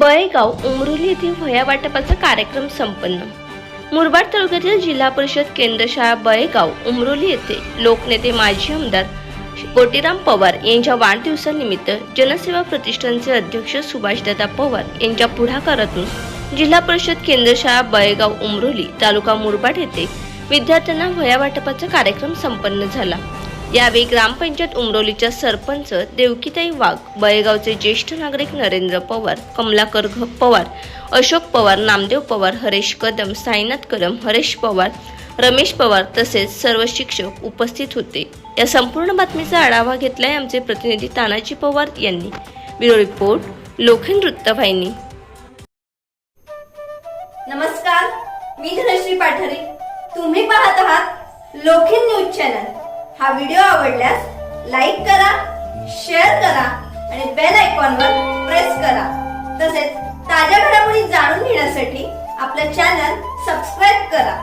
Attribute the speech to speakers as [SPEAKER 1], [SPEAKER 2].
[SPEAKER 1] बळेगाव उमरोली येथे वह्या वाटपाचा कार्यक्रम संपन्न. मुरबाड तालुक्यातील जिल्हा परिषद केंद्र शाळा बळेगाव उमरोली येथे लोकनेते माजी आमदार कोटीराम पवार यांच्या वाढदिवसानिमित्त जनसेवा प्रतिष्ठानचे अध्यक्ष सुभाषदादा पवार यांच्या पुढाकारातून जिल्हा परिषद केंद्र शाळा बळेगाव उमरोली तालुका मुरबाड येथे विद्यार्थ्यांना वह्या वाटपाचा कार्यक्रम संपन्न झाला. यावेळी ग्रामपंचायत उमरोलीच्या सरपंच देवकीताई वाघ बळेगावचे ज्येष्ठ नागरिक नरेंद्र पवार कमलाकर पवार अशोक पवार नामदेव पवार हरेश कदम साईनाथ कदम हरेश पवार रमेश पवार तसेच सर्व शिक्षक उपस्थित होते. या संपूर्ण बातमीचा आढावा घेतलाय आमचे प्रतिनिधी तानाजी पवार यांनी. ब्युरो रिपोर्ट लोखन वृत्तवाहिनी.
[SPEAKER 2] नमस्कार मी धनश्री पाठारे. तुम्ही पाहत आहात लोखिन न्यूज चॅनल. हा व्हिडिओ आवडल्यास लाईक करा शेअर करा आणि बेल आयकॉनवर प्रेस करा. तसेच ताज्या घडामोडी जाणून घेण्यासाठी आपलं चॅनल सबस्क्राईब करा.